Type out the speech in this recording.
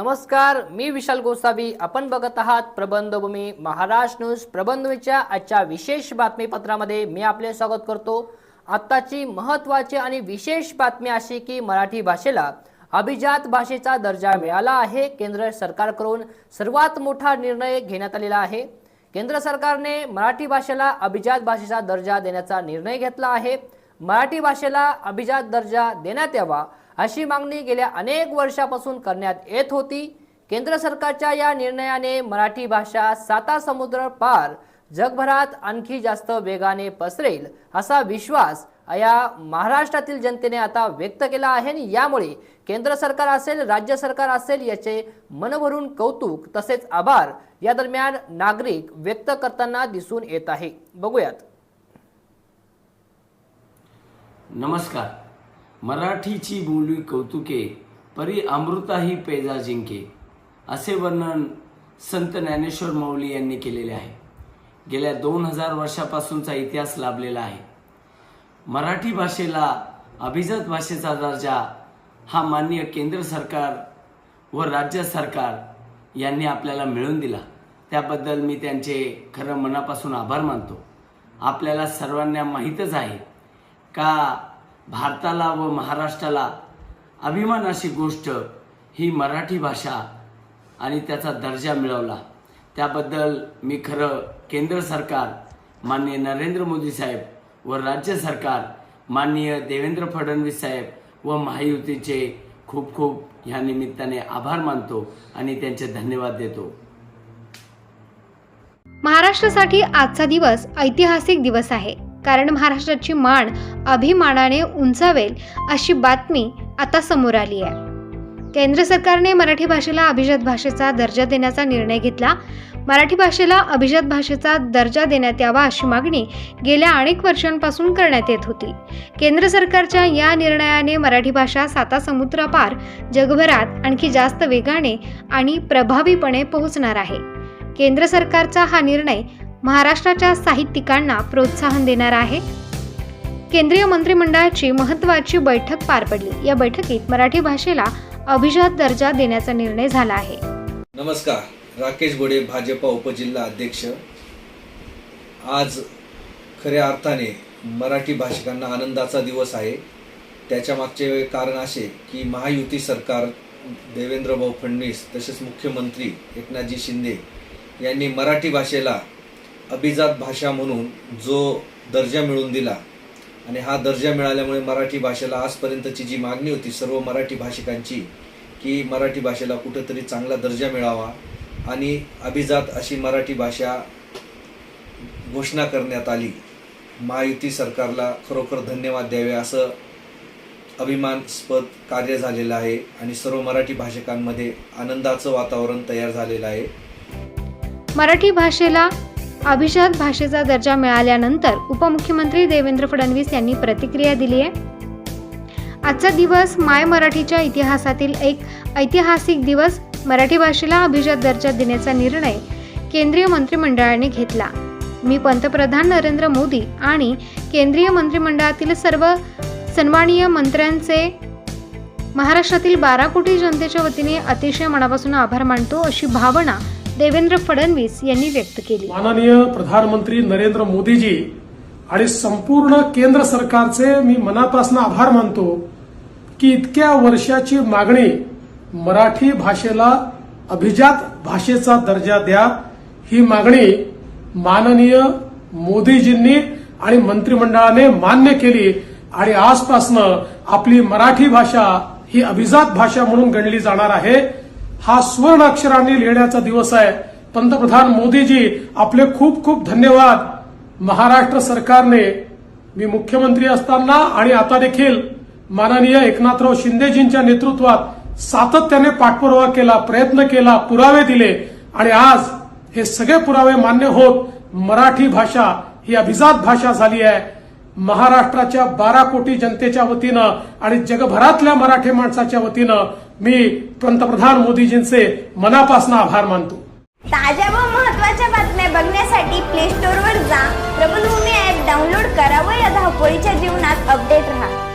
नमस्कार मी विशाल गोसावी. आपण बघत आहात प्रबंधभूमी महाराष्ट्र न्यूज. प्रबंधभूमीच्या आजच्या विशेष बातमीपत्रामध्ये मी आपले स्वागत करतो. आत्ताची महत्त्वाची आणि विशेष बातमी अशी की मराठी भाषेला अभिजात भाषेचा दर्जा मिळाला आहे. केंद्र सरकारकडून सर्वात मोठा निर्णय घेण्यात आलेला आहे. केंद्र सरकारने मराठी भाषेला अभिजात भाषेचा दर्जा देण्याचा निर्णय घेतला आहे. मराठी भाषेला अभिजात दर्जा देण्यात यावा अशी मागणी गेल्या अनेक वर्षापासून करण्यात येत होती. केंद्र सरकारच्या या निर्णयाने मराठी भाषा साता समुद्र पार जगभरात आणखी जास्त वेगाने पसरेल असा विश्वास या महाराष्ट्रातील जनतेने आता व्यक्त केला आहे आणि यामुळे केंद्र सरकार असेल राज्य सरकार असेल याचे मनभरून कौतुक तसेच आभार या दरम्यान नागरिक व्यक्त करताना दिसून येत आहे. बघूयात. नमस्कार. मराठीची बोली कौतुके परी अमृताही पेजा जिंके असे वर्णन संत ज्ञानेश्वर माऊली यांनी केलेले आहे. गेल्या दोन हजार वर्षापासूनचा इतिहास लाभलेला आहे. मराठी भाषेला अभिजात भाषेचा दर्जा हा माननीय केंद्र सरकार व राज्य सरकार यांनी आपल्याला मिळवून दिला. त्याबद्दल मी त्यांचे खरं मनापासून आभार मानतो. आपल्याला सर्वांना माहीतच आहे का भारताला व महाराष्ट्राला अभिमान अशी गोष्ट ही मराठी भाषा आणि त्याचा दर्जा मिळवला. त्याबद्दल मी खरं केंद्र सरकार माननीय नरेंद्र मोदी साहेब व राज्य सरकार माननीय देवेंद्र फडणवीस साहेब व महायुतीचे खूप खूप ह्या निमित्ताने आभार मानतो आणि त्यांचे धन्यवाद देतो. महाराष्ट्रासाठी आजचा दिवस ऐतिहासिक दिवस आहे. कारण महाराष्ट्राची मान अभिमानाने उंचावेल अशी बातमी आता समोर आली आहे. केंद्र सरकारने मराठी भाषेला अभिजात भाषेचा दर्जा देण्याचा निर्णय घेतला. मराठी भाषेला अभिजात भाषेचा दर्जा देण्यात यावा अशी मागणी गेल्या अनेक वर्षांपासून करण्यात येत होती. केंद्र सरकारच्या या निर्णयाने मराठी भाषा साता समुद्रापार जगभरात आणखी जास्त वेगाने आणि प्रभावीपणे पोहोचणार आहे. केंद्र सरकारचा हा निर्णय महाराष्ट्राच्या साहित्यिकांना प्रोत्साहन देणार आहे. केंद्रीय मंत्रिमंडळाची महत्त्वाची बैठक पार पडली. या बैठकीत मराठी भाषेला अभिजात दर्जा देण्याचा निर्णय झाला आहे. नमस्कार. राकेश गोडे भाजपा उपजिल्हा अध्यक्ष. आज खऱ्या अर्थाने मराठी भाषिकांना आनंदाचा दिवस आहे. त्याच्या मागचे कारण असे की महायुती सरकार देवेंद्रभाऊ फडणवीस तसेच मुख्यमंत्री एकनाथजी शिंदे यांनी मराठी भाषेला अभिजात भाषा म्हणून जो दर्जा मिळवून दिला आणि हा दर्जा मिळाल्यामुळे मराठी भाषेला आजपर्यंतची जी मागणी होती सर्व मराठी भाषिकांची की मराठी भाषेला कुठंतरी चांगला दर्जा मिळावा आणि अभिजात अशी मराठी भाषा घोषणा करण्यात आली. महायुती सरकारला खरोखर धन्यवाद द्यावे असं अभिमानास्पद कार्य झालेलं आहे आणि सर्व मराठी भाषिकांमध्ये आनंदाचं वातावरण तयार झालेलं आहे. मराठी भाषेला अभिजात भाषेचा दर्जा मिळाल्यानंतर उपमुख्यमंत्री देवेंद्र फडणवीस यांनी प्रतिक्रिया दिली आहे. आजचा दिवस माय मराठीच्या इतिहासातील एक ऐतिहासिक दिवस मराठी भाषेला अभिजात दर्जा देण्याचा निर्णय केंद्रीय मंत्रिमंडळाने घेतला. मी पंतप्रधान नरेंद्र मोदी आणि केंद्रीय मंत्रिमंडळातील सर्व सन्माननीय मंत्र्यांचे महाराष्ट्रातील बारा कोटी जनतेच्या वतीने अतिशय मनापासून आभार मानतो अशी भावना देवेंद्र फडणवीस यांनी व्यक्त केली. माननीय प्रधानमंत्री नरेंद्र मोदीजी आणि संपूर्ण केंद्र सरकारचे मी मनापासून आभार मानतो की इतक्या वर्षाची मागणी मराठी भाषेला अभिजात भाषेचा दर्जा द्या ही मागणी माननीय मोदीजींनी आणि मंत्रिमंडळाने मान्य केली आणि आजपासनं आपली मराठी भाषा ही अभिजात भाषा म्हणून गणली जाणार आहे. हा सुवर्ण अक्षराने लिहिण्याचा दिवस आहे. पंतप्रधान मोदीजी आपले खूप खूप धन्यवाद. महाराष्ट्र सरकारने मी मुख्यमंत्री असताना आणि आता देखील माननीय एकनाथराव शिंदेजींच्या नेतृत्वात सातत्याने पाठपुरावा केला प्रयत्न केला पुरावे दिले. आणि आज हे सगळे पुरावे मान्य होत मराठी भाषा ही अभिजात भाषा झाली आहे. महाराष्ट्राच्या बारा कोटी जनतेच्या वतीनं आणि जगभरातल्या मराठी माणसाच्या वतीनं मी पंतप्रधान मोदीजींचे मनापासून आभार मानतो. ताज्या व महत्त्वाच्या बातम्या बघण्यासाठी प्ले स्टोर वर जा. प्रबलभूमी ऍप डाउनलोड करा व या धावपळीच्या जीवनात अपडेट राहा.